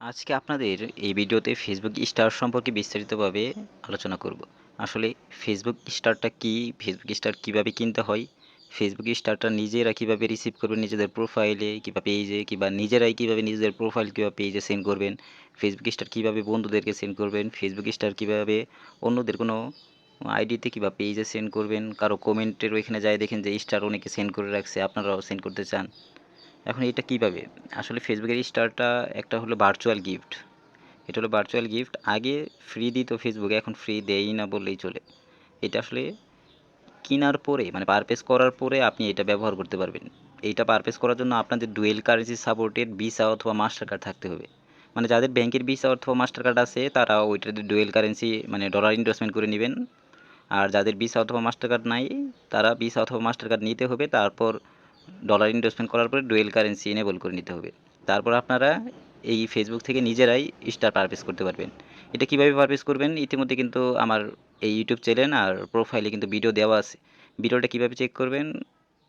আজকে আপনাদের এই ভিডিওতে ফেসবুক স্টার সম্পর্কে বিস্তারিতভাবে আলোচনা করব। আসলে ফেসবুক স্টারটা কি? ফেসবুক স্টার কীভাবে কিনতে হয়? ফেসবুক স্টারটা নিজেরা কীভাবে রিসিভ করবেন? নিজেদের প্রোফাইলে কিংবা পেজে কিংবা নিজেরাই কীভাবে নিজেদের প্রোফাইল কিংবা পেজে সেন্ড করবেন? ফেসবুক স্টার কীভাবে বন্ধুদেরকে সেন্ড করবেন? ফেসবুক স্টার কীভাবে অন্যদের কোনো আইডিতে কিংবা পেজে সেন্ড করবেন? কারও কমেন্টের ওইখানে যায়, দেখেন যে স্টার অনেকে সেন্ড করে রাখছে। আপনারাও সেন্ড করতে চান। এখন এটা কীভাবে? আসলে ফেসবুকের স্টারটা একটা হলো ভার্চুয়াল গিফট এটা হলো ভার্চুয়াল গিফট আগে ফ্রি দিত ফেসবুকে এখন ফ্রি দেয়ই না বললেই চলে। এটা আসলে কেনার পরে মানে পারপেস করার পরে আপনি এটা ব্যবহার করতে পারবেন। এইটা পারপেস করার জন্য আপনাদের ডুয়েল কারেন্সি সাপোর্টেড ভিসা অথবা মাস্টার কার্ড থাকতে হবে। মানে যাদের ব্যাংকের ভিসা অথবা মাস্টার কার্ড আছে, তারা ওইটাতে ডুয়েল কারেন্সি মানে ডলার ইনভেস্টমেন্ট করে নেবেন। আর যাদের ভিসা অথবা মাস্টার কার্ড নাই, তারা ভিসা অথবা মাস্টার কার্ড নিতে হবে। তারপর ডলার ইনভেস্টমেন্ট করার পরে ডুয়েল কারেন্সি এনেবল করে নিতে হবে। তারপর আপনারা এই ফেসবুক থেকে নিজেরাই স্টার পারচেস করতে পারবেন। এটা কীভাবে পারচেস করবেন? ইতিমধ্যে কিন্তু আমার এই ইউটিউব চ্যানেল আর প্রোফাইলে কিন্তু ভিডিও দেওয়া আছে। ভিডিওটা কীভাবে চেক করবেন?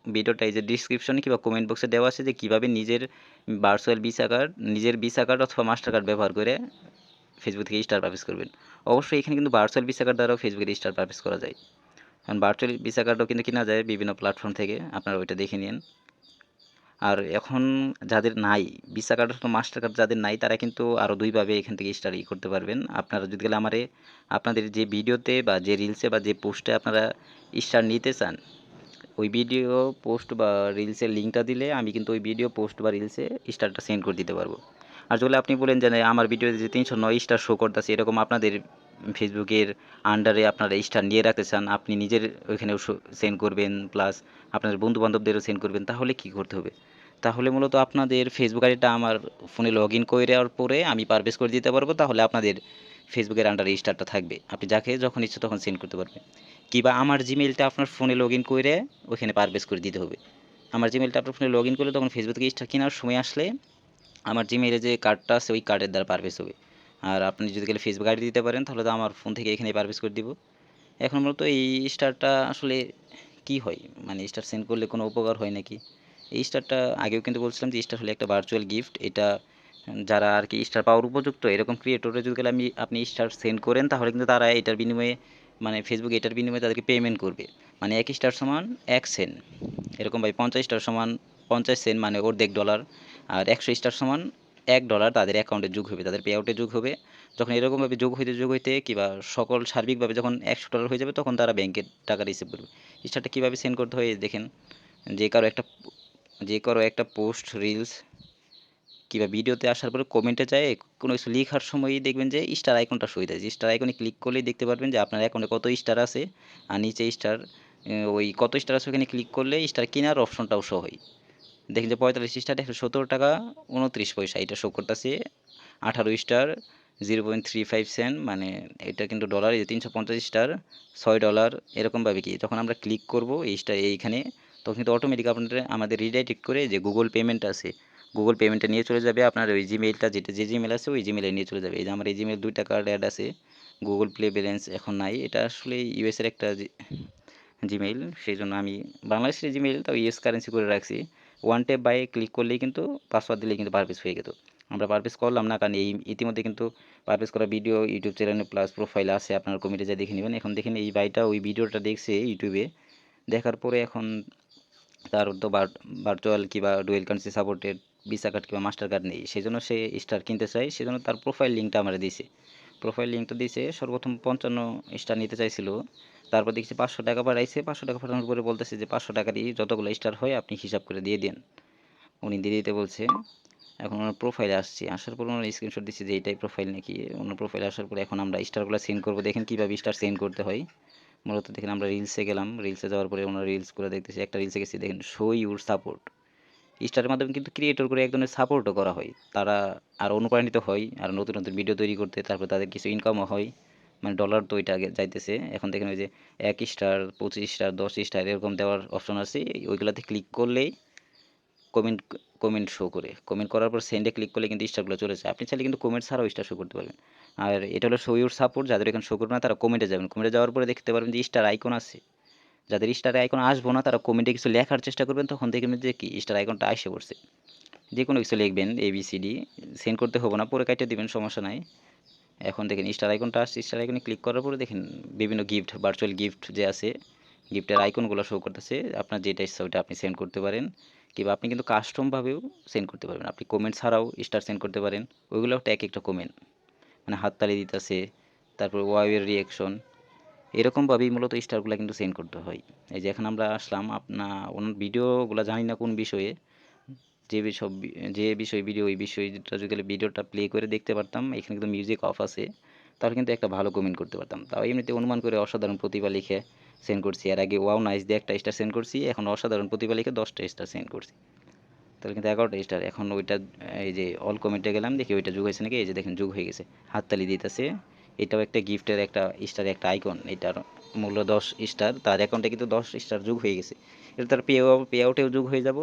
ভিডিওটা এই যে ডিসক্রিপশনে কিংবা কমেন্ট বক্সে দেওয়া আছে যে কীভাবে নিজের ভার্চুয়াল ভিসা কার্ড নিজের ভিসা কার্ড অথবা মাস্টার কার্ড ব্যবহার করে ফেসবুক থেকে স্টার পারচেস করবেন। অবশ্যই এখানে কিন্তু ভার্চুয়াল ভিসা কার্ড দ্বারাও ফেসবুকে স্টার পারচেস করা যায়। কারণ ভার্চুয়াল ভিসা কার্ডও কিন্তু কেনা যায় বিভিন্ন প্ল্যাটফর্ম থেকে, আপনারা ওইটা দেখে নিন। আর এখন যাদের নাই ভিসা কার্ড মাস্টার কার্ড যাদের নাই, তারা কিন্তু আরও দুইভাবে এখান থেকে স্টার ই করতে পারবেন। আপনারা যদি গেলে আমারে, আপনাদের যে ভিডিওতে বা যে রিলসে বা যে পোস্টে আপনারা স্টার নিতে চান, ওই ভিডিও পোস্ট বা রিলসের লিঙ্কটা দিলে আমি কিন্তু ওই ভিডিও পোস্ট বা রিলসে স্টারটা সেন্ড করে দিতে পারব। আর যদি আপনি বলেন যে, আমার ভিডিওতে যে তিনশো নয় স্টার শো করতেছে, এরকম আপনাদের ফেসবুকের আন্ডারে আপনারা স্টার নিয়ে রাখতে চান, আপনি নিজের ওইখানেও সেন্ড করবেন প্লাস আপনাদের বন্ধু বান্ধবদেরও সেন্ড করবেন, তাহলে কি করতে হবে? তাহলে মূলত আপনাদের ফেসবুক আইডিটা আমার ফোনে লগ ইন করে দেওয়ার পরে আমি পারভেজ করে দিতে পারব, তাহলে আপনাদের ফেসবুকের আন্ডারে স্টারটা থাকবে। আপনি যাকে যখন ইচ্ছে তখন সেন্ড করতে পারবেন। কিংবা আমার জিমেলটা আপনার ফোনে লগ ইন করে ওইখানে পারভেস করে দিতে হবে। আমার জিমেলটা আপনার ফোনে লগ ইন করলে তখন ফেসবুক থেকে স্টার কেনার সময় আসলে আমার জিমেলে যে কার্ডটা আছে, ওই কার্ডের দ্বারা পারভেজ হবে। আর আপনি যদি গেলে ফেসবুক আইডি দিতে পারেন, তাহলে তো আমার ফোন থেকে এখানে পারভেজ করে দিব। এখন মূলত এই স্টারটা আসলে কি হয়? মানে স্টার সেন্ড করলে কোনো উপকার হয় নাকি? এই স্টারটা আগেও কিন্তু বলছিলাম যে স্টার হলে একটা ভার্চুয়াল গিফট এটা যারা আর কি স্টার পাওয়ার উপযুক্ত, এরকম ক্রিয়েটরে যদি গেলে আমি, আপনি স্টার সেন্ড করেন, তাহলে কিন্তু তারা এটার বিনিময়ে মানে ফেসবুক এটার বিনিময়ে তাদেরকে পেমেন্ট করবে। মানে এক স্টার সমান এক সেন্ট এরকম ভাই পঞ্চাশ স্টার সমান পঞ্চাশ সেন্ট মানে অর্ধেক ডলার আর একশো স্টার সমান এক ডলার তাদের অ্যাকাউন্টে যোগ হবে, তাদের পে আউটে যোগ হবে। যখন এরকমভাবে যোগ হইতে যোগ হইতে কিংবা সকল সার্বিকভাবে যখন একশো ডলার হয়ে যাবে, তখন তারা ব্যাংকের টাকা রিসিভ করবে। স্টারটা কীভাবে সেন্ড করতে হয় দেখেন, যে কারও একটা, যে কারও একটা পোস্ট রিলস কিংবা ভিডিওতে আসার পরে কমেন্টে যায়, কোনো কিছু লেখার সময়ই দেখবেন যে স্টার আইকনটা সই দেয়। স্টার আইকনে ক্লিক করলেই দেখতে পারবেন যে আপনার অ্যাকাউন্টে কত স্টার আছে, আর নিচে স্টার ওই কত স্টার আছে ওখানে ক্লিক করলে স্টার কেনার অপশনটাও শো হয়। দেখেন যে পঁয়তাল্লিশ স্টার, একশো সত্তর টাকা, উনত্রিশ পয়সা। এটা শো করতেছে। আঠারো star zero point three five cent মানে এটা কিন্তু ডলার এই তিনশো পঞ্চাশ স্টার, ছয় ডলার এরকমভাবে কি? যখন আমরা ক্লিক করব এই স্টার এইখানে, তখন কিন্তু অটোমেটিক আপনাদের, আমাদের রিডাইরেক্ট করে যে গুগল পেমেন্ট আছে গুগল পেমেন্টটা নিয়ে চলে যাবে আপনার ওই জিমেইলটা যেটা যে জিমেল আছে, ওই জিমেলে নিয়ে চলে যাবে। এই যে আমার এই জিমেল দুইটা কার্ড অ্যাড আছে গুগল প্লে ব্যালেন্স এখন নাই। এটা আসলে ইউএসের একটা জিমেইল সেই জন্য আমি বাংলাদেশের জিমেইল তাও ইউএস কারেন্সি করে রাখছি। ওয়ান টেপ বাই ক্লিক করলেই কিন্তু পাসওয়ার্ড দিলেই কিন্তু পারপেস হয়ে যেত আমরা পারপেস করলাম না, কারণ এই ইতিমধ্যে কিন্তু পারপেস করা ভিডিও ইউটিউব চ্যানেলে প্লাস প্রোফাইল আছে, আপনার কমিটি যা দেখে নেবেন। এখন দেখেন এই বাইটা ওই ভিডিওটা দেখছে ইউটিউবে দেখার পরে এখন তার তো ভার্চুয়াল কিংবা dual currency supported Visa card কিংবা মাস্টার কার্ড নেই। সেই জন্য সে স্টার কিনতে চায়, সেজন্য তার প্রোফাইল লিঙ্কটা আমরা দিয়েছে। প্রোফাইল লিঙ্কটা দিয়েছে, সর্বপ্রথম পঞ্চান্ন স্টার নিতে চাইছিল। তারপর দেখছি পাঁচশো টাকা পাঠাইছে পাঁচশো টাকা পাঠানোর পরে বলতেছে যে পাঁচশো টাকারই যতগুলো স্টার হয় আপনি হিসাব করে দিয়ে দেন। উনি দিয়ে দিতে বলছে, এখন ওনার প্রোফাইলে আসছে। আসার পর ওনার স্ক্রিনশট দিচ্ছে যে এইটাই প্রোফাইল নাকি। অন্য প্রোফাইলে আসার পরে এখন আমরা স্টারগুলো সেন্ড করব। দেখেন কীভাবে স্টার সেন্ড করতে হয়। মূলত দেখেন আমরা রিলসে গেলাম। রিলসে যাওয়ার পরে ওনার রিলসগুলো দেখতেছি, একটা রিলসে গেছি, দেখেন শো ইউর সাপোর্ট স্টারের মাধ্যমে কিন্তু ক্রিয়েটর করে এক ধরনের সাপোর্টও করা হয়। তারা আর অনুপ্রাণিত হয়, আর নতুন নতুন ভিডিও তৈরি করতে, তারপর তাদের কিছু ইনকামও হয়। মানে ডলার তো ওইটা আগে যাইতেছে। এখন দেখেন ওই যে এক স্টার পঁচিশ স্টার দশ স্টার এরকম দেওয়ার অপশন আছে। ওইগুলোতে ক্লিক করলেই কমেন্ট কমেন্ট শো করে। কমেন্ট করার পর সেন্ডে ক্লিক করলে কিন্তু স্টারগুলো চলে যায়। আপনি চাইলে কিন্তু কমেন্ট ছাড়াও স্টার শো করতে পারবেন। আর এটা হলো শো ইউর সাপোর্ট যাদের এখানে শো করবে না, তারা কমেন্টে যাবেন। কমেন্টে যাওয়ার পরে দেখতে পারবেন যে স্টার আইকন আছে। যাদের স্টার আইকন আসব না, তারা কমেন্টে কিছু লেখার চেষ্টা করবেন, তখন দেখবেন যে কি স্টার আইকনটা আসে পড়ছে। যে কোনো কিছু লিখবেন এবিসিডি সেন্ড করতে হবে না, পরে কাটিয়ে দিবেন, সমস্যা নাই। এখন দেখেন স্টার আইকনটা আসছে স্টার আইকনে ক্লিক করার পরে দেখেন বিভিন্ন গিফট ভার্চুয়াল গিফট যে আছে গিফটের আইকনগুলো শো করতেছে, আপনার যেটা ইচ্ছা ওইটা আপনি সেন্ড করতে পারেন, কিংবা আপনি কিন্তু কাস্টমভাবেও সেন্ড করতে পারবেন। আপনি কমেন্ট ছাড়াও স্টার সেন্ড করতে পারেন, ওইগুলো একটা এক একটা কমেন্ট মানে হাততালি দিতেছে, তারপর ওয়াইয়ের রিয়াকশন এরকমভাবেই মূলত স্টারগুলো কিন্তু সেন্ড করতে হয়। এই যে এখন আমরা আসলাম আপনার ওনার ভিডিওগুলো জানি না কোন বিষয়ে যে বিষয় যে বিষয় ভিডিও ওই বিষয়টা যদি ভিডিওটা প্লে করে দেখতে পারতাম, এখানে কিন্তু মিউজিক অফ আছে, তাহলে কিন্তু একটা ভালো কমেন্ট করতে পারতাম। তাও এমনিতে অনুমান করে অসাধারণ প্রতিভা লিখে সেন্ড করছি। এর আগে ওয়াও নাইস দিয়ে একটা স্টার সেন্ড করছি, এখন অসাধারণ প্রতিভা লিখে দশটা স্টার সেন্ড করছি। তাহলে কিন্তু এগারোটা স্টার এখন ওইটা, এই যে অল কমেন্টে গেলাম, দেখি ওইটা যুগ হয়েছে নাকি, এই যে দেখেন যুগ হয়ে গেছে। হাততালি দিতেছে, এটাও একটা গিফটের একটা স্টার একটা আইকন এটার মূল্য দশ স্টার তার অ্যাকাউন্টে কিন্তু দশ স্টার যুগ হয়ে গেছে। এটা তার পে পে আউটেও যুগ হয়ে যাব।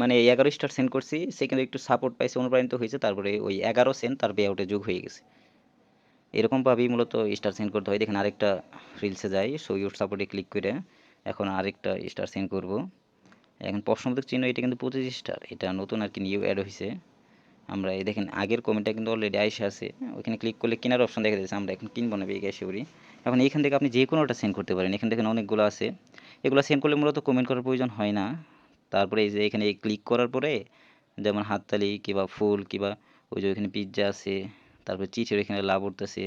মানে এগারো স্টার সেন্ড করছি, সে কিন্তু একটু সাপোর্ট পাইছে, অনুপ্রাণিত হয়েছে, তারপরে ওই এগারো সেন্ট তার পে আউটে যুগ হয়ে গেছে। এরকমভাবেই মূলত স্টার সেন্ড করতে হয়। দেখেন আরেকটা রিলসে যাই সো ইউর সাপোর্টে ক্লিক করে এখন আরেকটা স্টার সেন্ড করব। এখন প্রশ্নবোধক চিহ্ন, এটা কিন্তু পঁচিশ স্টার এটা নতুন আর কি নিউ অ্যাড হয়েছে আমরা এই দেখেন আগের কমেন্টটা কিন্তু অলরেডি আইসে আছে। ওইখানে ক্লিক করলে কেনার অপশন দেখা যাচ্ছে, আমরা এখন কিনবো না বেগে এসে করি। এখন এখান থেকে আপনি যে কোনোটা সেন্ড করতে পারেন। এখান থেকে অনেকগুলো আছে। এগুলো সেন্ড করলে মূলত কমেন্ট করার প্রয়োজন হয় না। তারপরে এই যে এখানে ক্লিক করার পরে যেমন হাততালি কিংবা ফুল কিংবা ওই যে ওইখানে পিৎজা আছে, তারপরে চিঠের এখানে লাভ উঠতেছে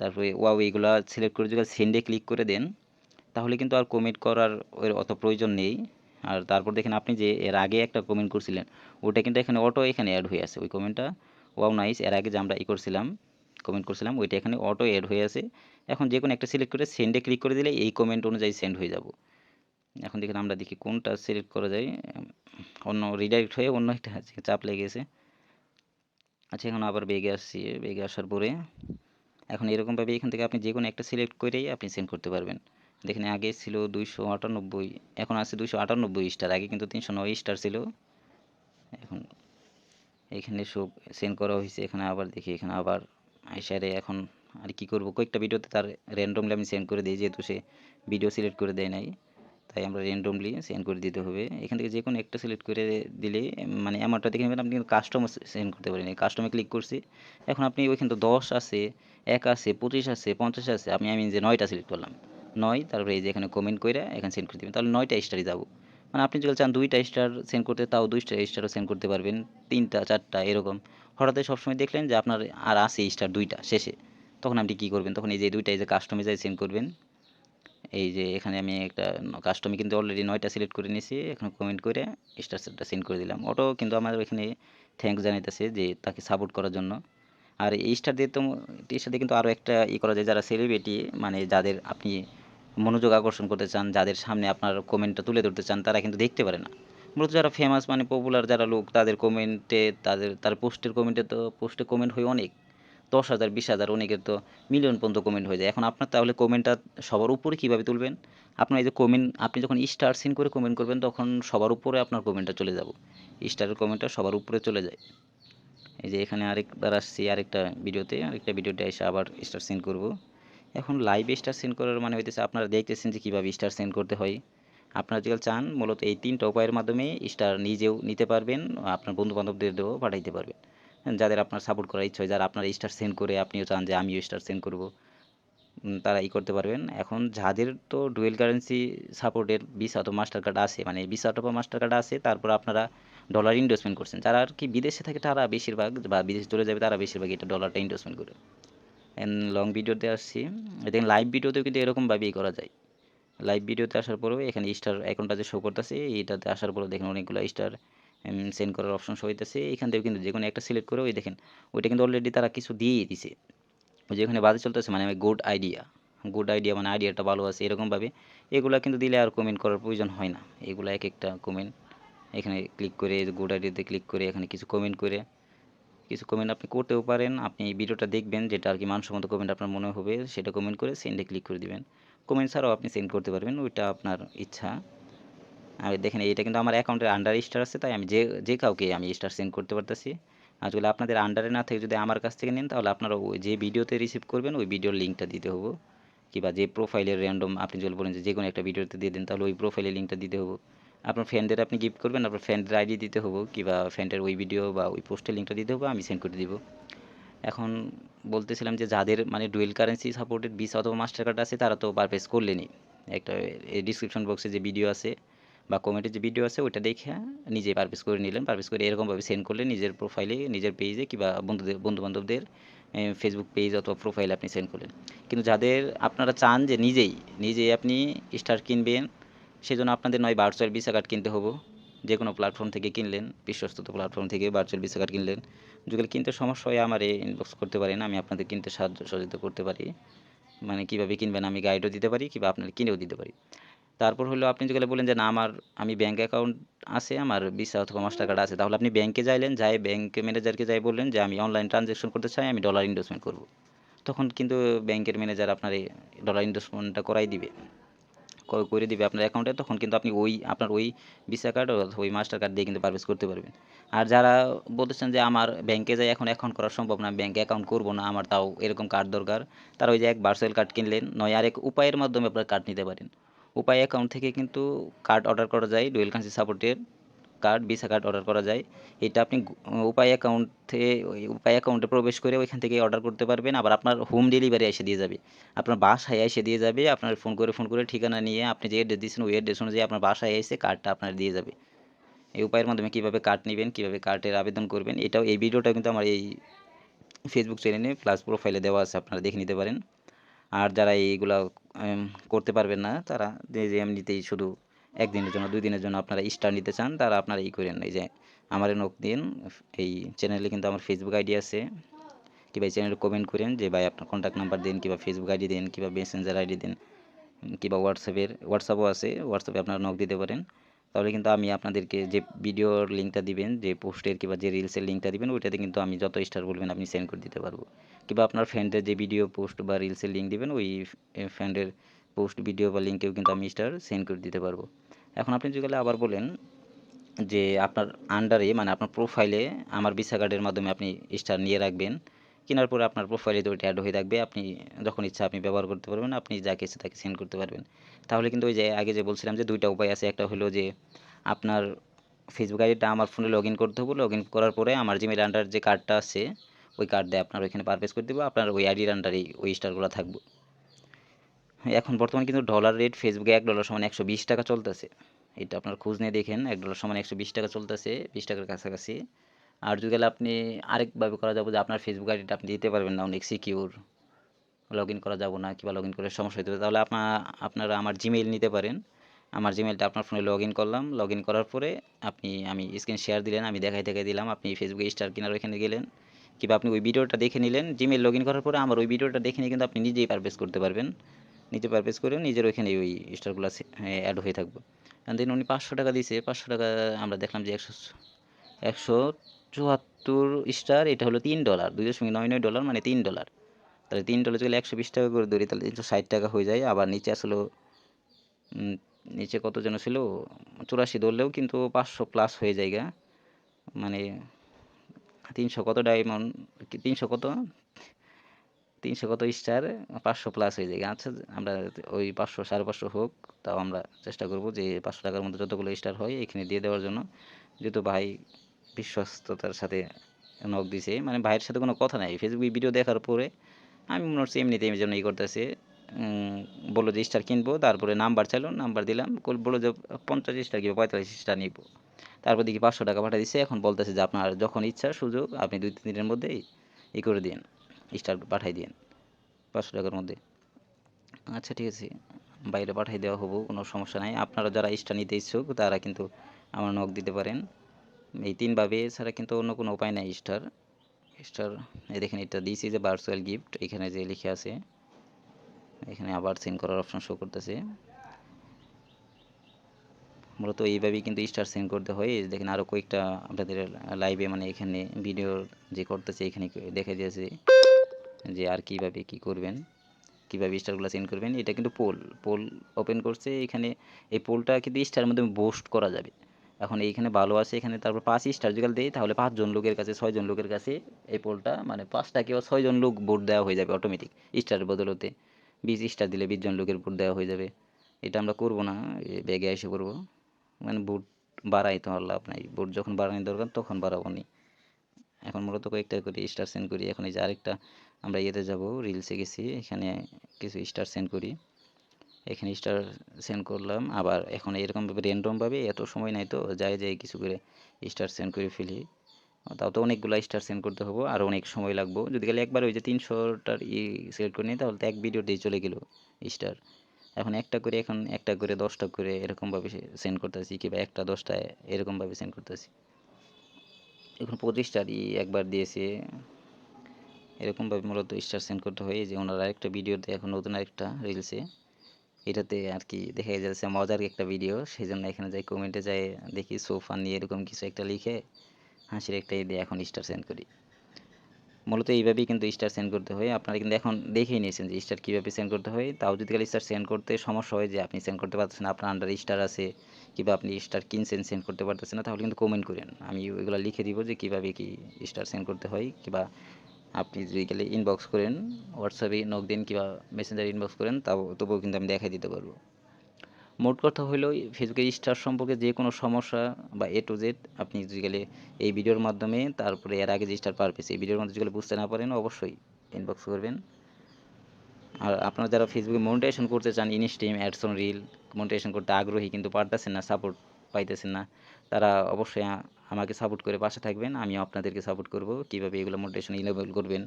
তারপরে ওয়াও এইগুলা সিলেক্ট করে যদি সেন্ডে ক্লিক করে দেন, তাহলে কিন্তু আর কমেন্ট করার ওর অত প্রয়োজন নেই। আর তারপর দেখেন আপনি যে এর আগে একটা কমেন্ট করছিলেন, ওটা কিন্তু এখানে অটো এখানে অ্যাড হয়ে আছে। ওই কমেন্টটা ওয়াও নাইস এর আগে যে আমরা ই করছিলাম কমেন্ট করছিলাম, ওইটা এখানে অটো অ্যাড হয়ে আছে। এখন যে কোনো একটা সিলেক্ট করে সেন্ডে ক্লিক করে দিলে এই কমেন্ট অনুযায়ী সেন্ড হয়ে যাব। এখন দেখেন আমরা দেখি কোনটা সিলেক্ট করা যায়। অন্য রিডাইরেক্ট হয়ে অন্য একটা চাপ লেগেছে আচ্ছা এখন আবার বেগে আসছি। বেগে আসার পরে এখন এরকমভাবে এখান থেকে আপনি যে কোনো একটা সিলেক্ট করেই আপনি সেন্ড করতে পারবেন। দেখেন আগে ছিল দুইশো আটানব্বই, এখন আছে দুইশো আটানব্বই স্টার আগে কিন্তু তিনশো নয় স্টার ছিল। এখন এখানে সব সেন্ড করা হয়েছে। এখানে আবার দেখি, এখানে আবার আইসারে এখন আর কি করব? কয়েকটা ভিডিওতে তার র্যান্ডমলি আমি সেন্ড করে দিই, যেহেতু সে ভিডিও সিলেক্ট করে দেয় নাই। তাই আমরা র্যান্ডমলি সেন্ড করে দিতে হবে। এখান থেকে যে কোনো একটা সিলেক্ট করে দিলে মানে অ্যামাউন্টটা দেখে নেবেন, আপনি কিন্তু কাস্টমার সেন্ড করতে পারেন। কাস্টমে ক্লিক করছি, এখন আপনি ওইখান তো দশ আছে, এক আছে, পঁচিশ আছে, পঞ্চাশ আছে, আমি আমি যে নয়টা সিলেক্ট করলাম, নয়, তারপরে এই যে এখানে কমেন্ট করে এখানে সেন্ড করে দেবেন। তাহলে নয়টা স্টারই যাব। মানে আপনি যদি চান দুইটা স্টার সেন্ড করতে, তাও দুইটা স্টারও সেন্ড করতে পারবেন, তিনটা, চারটা, এরকম। হঠাৎ সবসময় দেখলেন যে আপনার আর আছে স্টার দুইটা শেষে। তখন আপনি কী করবেন? তখন এই যে দুইটা, এই যে কাস্টমাইজাই সেন্ড করবেন এই যে এখানে আমি একটা কাস্টমে কিন্তু অলরেডি নয়টা সিলেক্ট করে নিয়েছি, এখন কমেন্ট করে স্টার সেন্ড করে দিলাম। অটো কিন্তু আমাদের এখানে থ্যাঙ্কস জানাইতেছে যে তাকে সাপোর্ট করার জন্য। আর এই স্টার দিয়ে তো এই স্টার দিয়ে কিন্তু আরও একটা ই করা যায়, যারা সেলিব্রিটি মানে যাদের আপনি মনোযোগ আকর্ষণ করতে চান, যাদের সামনে আপনার কমেন্টটা তুলে ধরতে চান, তারা কিন্তু দেখতে পারে না। মূলত যারা ফেমাস মানে পপুলার যারা লোক, তাদের কমেন্টে তাদের, তার পোস্টের কমেন্টে তো পোস্টে কমেন্ট হয় অনেক। দশ হাজার, বিশ হাজার, অনেকের তো মিলিয়ন পর্যন্ত কমেন্ট হয়ে যায়। এখন আপনার তাহলে কমেন্টটা সবার উপরে কীভাবে তুলবেন? আপনার এই যে কমেন্ট আপনি যখন স্টার সিন করে কমেন্ট করবেন, তখন সবার উপরে আপনার কমেন্টটা চলে যাব। স্টারের কমেন্টটা সবার উপরে চলে যায়। এই যে এখানে আরেকবার আসছি, আরেকটা ভিডিওতে আরেকটা ভিডিওতে এসে আবার স্টার সেন্ড করব। এখন লাইভ স্টার সেন্ড করার মানে হইতেছে, আপনারা দেখতেছেন যে কীভাবে স্টার সেন্ড করতে হয়। আপনারা যেগুলো চান, মূলত এই তিনটা উপায়ের মাধ্যমে স্টার নিজেও নিতে পারবেন, আপনার বন্ধু বান্ধবদেরও পাঠাইতে পারবেন। যাদের আপনার সাপোর্ট করার ইচ্ছা হয়, যারা আপনার স্টার সেন্ড করে আপনিও চান যে আমিও স্টার সেন্ড করব তারা ই করতে পারবেন। এখন যাদের তো ডুয়েল কারেন্সি সাপোর্টের ভিসা অথবা মাস্টার কার্ড আছে মানে ভিসা অথবা মাস্টার কার্ড আছে, তারপর আপনারা ডলার ইনভেস্টমেন্ট করছেন। যারা আর কি বিদেশে থাকে তারা বেশিরভাগ, বা বিদেশ চলে যাবে তারা বেশিরভাগ এটা ডলারটা ইনভেস্টমেন্ট করে। লং ভিডিওতে আসছি। দেখেন লাইভ ভিডিওতেও কিন্তু এরকমভাবেই করা যায়। লাইভ ভিডিওতে আসার পরেও এখানে স্টার অ্যাকাউন্টটা যে শো করতেছে, এইটাতে আসার পরেও দেখেন অনেকগুলো স্টার সেন্ড করার অপশন শো হইতেছে। এখান থেকে কিন্তু যে কোনো একটা সিলেক্ট করে, ওই দেখেন, ওইটা কিন্তু অলরেডি তারা কিছু দিয়েই দিছে। ওই যে এখানে বাজে চলতেছে মানে আমি গুড আইডিয়া গুড আইডিয়া মানে আইডিয়াটা ভালো আছে এরকমভাবে, এগুলো কিন্তু দিলে আর কমেন্ট করার প্রয়োজন হয় না। এগুলো এক একটা কমেন্ট এখানে ক্লিক করে গুড আইডিয়াতে ক্লিক করে, এখানে কিছু কমেন্ট করে, কিছু কমেন্ট আপনি করতেও পারেন। আপনি ভিডিওটা দেখবেন, যেটা আর কি মানসম্মত কমেন্ট আপনার মনে হবে, সেটা কমেন্ট করে সেন্ডে ক্লিক করে দিবেন। কমেন্ট ছাড়াও আপনি সেন্ড করতে পারবেন, ওইটা আপনার ইচ্ছা। আর দেখেন এটা কিন্তু আমার অ্যাকাউন্টের আন্ডার স্টার আছে, তাই আমি যে যে কাউকে আমি স্টার সেন্ড করতে পারতেছি। আর যদি আপনাদের আন্ডারে না থাকে, যদি আমার কাছ থেকে নেন, তাহলে আপনারা ওই যে ভিডিওতে রিসিভ করবেন, ওই ভিডিওর লিঙ্কটা দিতে হবে। কিংবা যে প্রোফাইলের র্যান্ডম আপনি যদি বলেন যে কোনো একটা ভিডিওতে দিয়ে দেন, তাহলে ওই প্রোফাইলের লিঙ্কটা দিতে হবে। আপনার ফ্রেন্ডদের আপনি গিফট করবেন, আপনার ফ্রেন্ডের আইডি দিতে হবে, কিংবা ফ্রেন্ডের ওই ভিডিও বা ওই পোস্টের লিঙ্কটা দিতে হবে, আমি সেন্ড করে দিব। এখন বলতেছিলাম যে যাদের মানে ডুয়েল কারেন্সি সাপোর্টেড ভিসা অথবা মাস্টার কার্ড আছে, তারা তো পারচেস করলেনই। একটা ডিসক্রিপশন বক্সে যে ভিডিও আছে বা কমেন্টে যে ভিডিও আছে, ওইটা দেখে নিজে পারচেস করে নিলেন। পারচেস করে এরকমভাবে সেন্ড করলে নিজের প্রোফাইলে নিজের পেজে কিংবা বন্ধুদের বন্ধু বান্ধবদের ফেসবুক পেজ অথবা প্রোফাইলে আপনি সেন্ড করলেন। কিন্তু যাদের আপনারা চান যে নিজেই নিজেই আপনি স্টার কিনবেন, সেজন্য আপনাদের নয় ভার্চুয়াল ভিসা কার্ড কিনতে হব। যে কোনো প্ল্যাটফর্ম থেকে কিনলেন, বিশ্বস্ত প্ল্যাটফর্ম থেকে ভার্চুয়াল ভিসা কার্ড কিনলেন। যদি কিনতে সমস্যা হয়, আমার ইনবক্স করতে পারেন, আমি আপনাদের কিনতে সাহায্য, সহযোগিতা করতে পারি। মানে কীভাবে কিনবেন, আমি গাইডও দিতে পারি, কিংবা আপনার কিনেও দিতে পারি। তারপর হলো আপনি যেগুলো বলেন যে না, আমার, আমি ব্যাঙ্ক অ্যাকাউন্ট আছে, আমার ভিসা অথবা মাস্টার কার্ড আছে, তাহলে আপনি ব্যাংকে যাইলেন, যাই ব্যাংক ম্যানেজারকে যাই বললেন যে আমি অনলাইন ট্রানজ্যাকশন করতে চাই, আমি ডলার ইনভেস্টমেন্ট করব। তখন কিন্তু ব্যাংকের ম্যানেজার আপনার এই ডলার ইনভেস্টমেন্টটা করাই দিবে। করে দিবে আপনার অ্যাকাউন্টে তখন কিন্তু আপনি ওই, আপনার ওই ভিসা কার্ড ওই মাস্টার কার্ড দিয়ে কিন্তু পারচেস করতে পারবেন। আর যারা বলতেছেন যে আমার ব্যাংকে যাই এখন অ্যাকাউন্ট করা সম্ভব না ব্যাংকে অ্যাকাউন্ট করব না, আমার তাও এরকম কার্ড দরকার, তারা ওই যে এক ভার্চুয়াল কার্ড কিনলেন, নয় আরেক উপায়ের মাধ্যমে আপনার কার্ড নিতে পারেন। উপায় অ্যাকাউন্ট থেকে কিন্তু কার্ড অর্ডার করা যায় ডুয়েল কারেন্সি সাপোর্টের কার্ড ভিসা কার্ড অর্ডার করা যায়। এটা আপনি উপায় অ্যাকাউন্ট থেকে উপায় অ্যাকাউন্টে প্রবেশ করে ওইখান থেকে অর্ডার করতে পারবেন। আবার আপনার হোম ডেলিভারি এসে দিয়ে যাবে। আপনার বাসায় এসে দিয়ে যাবে, আপনার ফোন করে ফোন করে ঠিকানা নিয়ে আপনি যে অ্যাড্রেস দিয়েছেন, ওই অ্যাড্রেস অনুযায়ী আপনার বাসায় এসে কার্ডটা আপনার দিয়ে যাবে। এই উপায়ের মাধ্যমে কীভাবে কার্ড নেবেন, কীভাবে কার্ডের আবেদন করবেন, এটাও এই ভিডিওটা কিন্তু আমার এই ফেসবুক চ্যানেলে প্লাস প্রোফাইলে দেওয়া আছে, আপনারা দেখে নিতে পারেন। আর যারা এইগুলা করতে পারবেন না, তারা যে এমনিতেই শুধু একদিনের জন্য, দুই দিনের জন্য আপনারা স্টার নিতে চান, তারা আপনারা এই করেন। এই যে আমার নক দিন এই চ্যানেলে কিন্তু আমার ফেসবুক আইডি আছে। কিংবা এই চ্যানেলে কমেন্ট করেন যে, ভাই, আপনার কন্ট্যাক্ট নাম্বার দিন, কিংবা ফেসবুক আইডি দিন, কিংবা মেসেঞ্জার আইডি দিন, কিংবা হোয়াটসঅ্যাপের হোয়াটসঅ্যাপও আছে হোয়াটসঅ্যাপে আপনারা নক দিতে পারেন। তাহলে কিন্তু আমি আপনাদেরকে যে ভিডিওর লিঙ্কটা দিবেন, যে পোস্টের কিংবা যে রিলসের লিঙ্কটা দিবেন, ওইটাতে কিন্তু আমি যত স্টার বলবেন আপনি সেন্ড করে দিতে পারব। কিংবা আপনার ফ্রেন্ডের যে ভিডিও পোস্ট বা রিলসের লিঙ্ক দিবেন, ওই ফ্রেন্ডের পোস্ট ভিডিও বা লিঙ্কেও কিন্তু আমি স্টার সেন্ড করে দিতে পারব। এখন আপনি যেগুলো আবার বলেন যে আপনার আন্ডারে মানে আপনার প্রোফাইলে আমার ভিসা কার্ডের মাধ্যমে আপনি স্টার নিয়ে রাখবেন কেনার পরে আপনার প্রোফাইলে তো ওইটা অ্যাড হয়ে থাকবে। আপনি যখন ইচ্ছা আপনি ব্যবহার করতে পারবেন, আপনি যাকে ইচ্ছে তাকে সেন্ড করতে পারবেন। তাহলে কিন্তু ওই যে আগে যে বলছিলাম যে দুইটা উপায় আছে। একটা হলো যে আপনার ফেসবুক আইডিটা আমার ফোনে লগ ইন করতে হবে। লগ ইন করার পরে আমার জিমেল আন্ডার যে কার্ডটা আছে, ওই কার্ড দিয়ে আপনার ওইখানে পারচেস করে দেবো। আপনার ওই আইডির আন্ডারেই ওই স্টারগুলো থাকবে। এখন বর্তমানে কিন্তু ডলার রেট ফেসবুকে এক ডলার সমান একশো বিশ টাকা চলতেছে। এটা আপনার খোঁজ নিয়ে দেখেন, এক ডলার সমান একশো বিশ টাকা চলতেছে, বিশ টাকার কাছাকাছি। আর যদি গেলে আপনি আরেকভাবে করা যাবে যে আপনার ফেসবুক আইডিটা আপনি দিতে পারবেন না, অনেক সিকিউর লগ ইন করা যাব না কিংবা লগ ইন করে সমস্যা হতে পারে। তাহলে আপনার আপনারা আমার জিমেইল নিতে পারেন। আমার জিমেলটা আপনার ফোনে লগ ইন করলাম। লগ ইন করার পরে আপনি, আমি স্ক্রিন শেয়ার দিলেন, আমি দেখাই দেখাই দিলাম। আপনি ফেসবুকে স্টার কিনার ওইখানে গেলেন। কিংবা আপনি ওই ভিডিওটা দেখে নিলেন। জিমেল লগ ইন করার পরে আমার ওই ভিডিওটা দেখে নিয়ে কিন্তু আপনি নিজেই পারপেস করতে পারবেন। নিজে পারপেস করে নিজের ওইখানে ওই স্টারগুলো অ্যাড হয়ে থাকবে। দেন উনি পাঁচশো টাকা দিয়েছে। পাঁচশো টাকা আমরা দেখলাম যে একশো একশো চুয়াত্তর স্টার এটা হলো তিন ডলার দুই দশমিক নয় নয় ডলার মানে তিন ডলার তাহলে তিন ডলার চলে একশো বিশ টাকা করে ধরি, তাহলে তিনশো ষাট টাকা হয়ে যায়। আবার নিচে আসলে নিচে কত যেন ছিল? চুরাশি ধরলেও কিন্তু পাঁচশো প্লাস হয়ে যায়। মানে তিনশো কত ডায়মন্ড তিনশো কত? তিনশো কত স্টার পাঁচশো প্লাস হয়ে যায় আচ্ছা আমরা ওই পাঁচশো, সাড়ে পাঁচশো হোক, তাও আমরা চেষ্টা করব যে পাঁচশো টাকার মধ্যে যতগুলো স্টার হয়, এখানে দিয়ে দেওয়ার জন্য। যেহেতু ভাই বিশ্বস্ততার সাথে নক দিছে। মানে ভাইয়ের সাথে কোনো কথা নাই। ফেসবুক ভিডিও দেখার পরে আমি মনে হচ্ছে এমনিতে এই জন্য ই করতেছে বলল যে স্টার কিনবো, তারপরে নাম্বার চাইলো নাম্বার দিলাম বলল যে পঞ্চাশ স্টার কিংবা পঁয়তাল্লিশ স্টার নিবো। তারপর দেখি পাঁচশো টাকা পাঠিয়ে দিচ্ছে এখন বলতেছে যে আপনার যখন ইচ্ছা, সুযোগ, আপনি দুই তিন দিনের মধ্যেই ই করে দিন স্টার পাঠাই দিন পাঁচশো টাকার মধ্যে। আচ্ছা ঠিক আছে। বাইরে পাঠিয়ে দেওয়া হব, কোনো সমস্যা নাই। আপনারা যারা স্টার নিতে ইচ্ছুক, তারা কিন্তু আমার নক দিতে পারেন। এই তিনভাবে এছাড়া কিন্তু অন্য কোনো উপায় নাই, স্টার। স্টার, এই দেখেন এটা দিয়েছি যে ভার্চুয়াল গিফট এখানে যে লিখে আছে, এখানে আবার সেন্ড করার অপশন শো করতেছে। মূলত এইভাবেই কিন্তু স্টার সেন্ড করতে হয়। দেখেন আরও কয়েকটা আপনাদের লাইভে মানে এখানে ভিডিও যে করতেছে, এখানে দেখে দিয়েছে যে আর কীভাবে কি করবেন, কীভাবে স্টারগুলো সেন্ড করবেন। এটা কিন্তু পোল পোল ওপেন করছে। এখানে এই পোলটা কিন্তু স্টারের মধ্যে বোস্ট করা যাবে। এখন এইখানে ভালো আছে, এখানে তারপর পাঁচ স্টার যদি দেয় তাহলে পাঁচজন লোকের কাছে, ছয়জন লোকের কাছে এই পোলটা মানে পাঁচটা কেউ ছয়জন লোক ভোট দেওয়া হয়ে যাবে অটোমেটিক স্টারের বদলতে। বিশ স্টার দিলে বিশজন লোকের ভোট দেওয়া হয়ে যাবে। এটা আমরা করব না ব্যাগে এসে করব। মানে বুট বাড়াইতে হওয়ার লাভ নাই। বুট যখন বাড়ানোর দরকার, তখন বাড়াবো নি। এখন মূলত কয়েকটা করে স্টার সেন্ড করি। এখন এই যে আরেকটা আমরা ইয়েতে যাব রিলসে গেছি, এখানে কিছু স্টার সেন্ড করি। এখানে স্টার সেন্ড করলাম। আবার এখন এরকমভাবে র্যান্ডমভাবে এত সময় নাই তো, যাই যাই কিছু করে স্টার সেন্ড করে ফেলি। তাও তো অনেকগুলো স্টার সেন্ড করতে হবে, আর অনেক সময় লাগবে। যদি গেলে একবার ওই যে তিনশোটার ই সিলেক্ট করে নিই, তাহলে তো এক ভিডিও দিয়ে চলে গেল স্টার এখন একটা করে, এখন একটা করে, দশটা করে এরকমভাবে সেন্ড করতেছি কিংবা একটা, দশটা এরকমভাবে সেন্ড করতেছি। এখন পঁচিশটার ই একবার দিয়েছে। এরকমভাবে মূলত স্টার সেন্ড করতে হয়। যে ওনার আরেকটা ভিডিওতে এখন নতুন আরেকটা রিলসে এটাতে আর কি দেখা যাচ্ছে মজার একটা ভিডিও সেই জন্য এখানে যাই কমেন্টে যাই দেখি সোফা নিয়ে এরকম কিছু একটা লিখে হাসির একটা দিয়ে এখন স্টার সেন্ড করি। মূলত এইভাবেই কিন্তু স্টার সেন্ড করতে হয়। আপনারা কিন্তু এখন দেখেই নিয়েছেন যে স্টার কীভাবে সেন্ড করতে হয়। তাও যদি গেলে স্টার সেন্ড করতে সমস্যা হয় যে আপনি সেন্ড করতে পারতেছেন, আপনার আন্ডার স্টার আছে কিংবা আপনি স্টার কিনছেন সেন্ড করতে পারতেছেন না, তাহলে কিন্তু কমেন্ট করেন। আমি ওইগুলো লিখে দিব যে কীভাবে কি স্টার সেন্ড করতে হয় কিংবা আপনি যদি গেলে ইনবক্স করেন হোয়াটসঅ্যাপে নক দিন কিংবা মেসেঞ্জারে ইনবক্স করেন, তাও তবুও কিন্তু আমি দেখাই দিতে পারব। মোট কথা হলো ফেসবুকের স্টার সম্পর্কে যে কোনো সমস্যা বা এ টু জেড আপনি যদি গেলে এই ভিডিওর মাধ্যমে, তারপরে এর আগে যে স্টার পার পেয়েছে এই ভিডিওর মধ্যে যদি বুঝতে না পারেন, অবশ্যই ইনবক্স করবেন। আর আপনারা যারা ফেসবুকে মনিটাইজেশন করতে চান ইনস্টিম অ্যাডসন রিল মনিটাইজেশন করতে আগ্রহী কিন্তু পারতেছেন না সাপোর্ট পাইতেছেন না, তারা অবশ্যই আমাকে সাপোর্ট করে পাশে থাকবেন। আমিও আপনাদেরকে সাপোর্ট করব। কীভাবে এগুলো মোটিভেশন ইনেবল করবেন,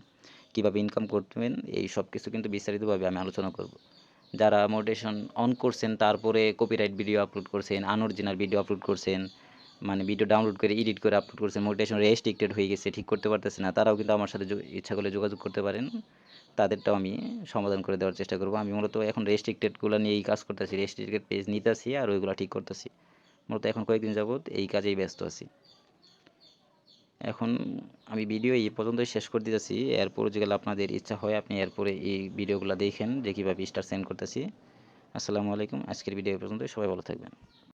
কীভাবে ইনকাম করবেন, এই সব কিছু কিন্তু বিস্তারিতভাবে আমি আলোচনা করব। যারা মোটিভেশন অন করছেন, তারপরে কপিরাইট ভিডিও আপলোড করছেন আনঅরিজিনাল ভিডিও আপলোড করছেন মানে ভিডিও ডাউনলোড করে এডিট করে আপলোড করছেন মোটিভেশন রেস্ট্রিক্টেড হয়ে গেছে, ঠিক করতে পারতেছে না, তারাও কিন্তু আমার সাথে ইচ্ছা করলে যোগাযোগ করতে পারেন। তাদেরটাও আমি সমাধান করে দেওয়ার চেষ্টা করব। আমি মূলত এখন রেস্ট্রিক্টেডগুলো নিয়েই কাজ করতেছি রেস্ট্রিক্টেড পেজ নিতেছি আর ওইগুলো ঠিক করতেছি। মূলত এখন কয়েকদিন যাবত এই কাজেই ব্যস্ত আছি। এখন আমি ভিডিও এই পর্যন্তই শেষ করে দিতেছি। এরপরে যেগুলো আপনাদের ইচ্ছা হয়, আপনি এরপরে এই ভিডিওগুলো দেখেন, যে কীভাবে স্টার সেন্ড করতেছি। আসসালামু আলাইকুম, আজকের ভিডিও পর্যন্ত সবাই ভালো থাকবেন।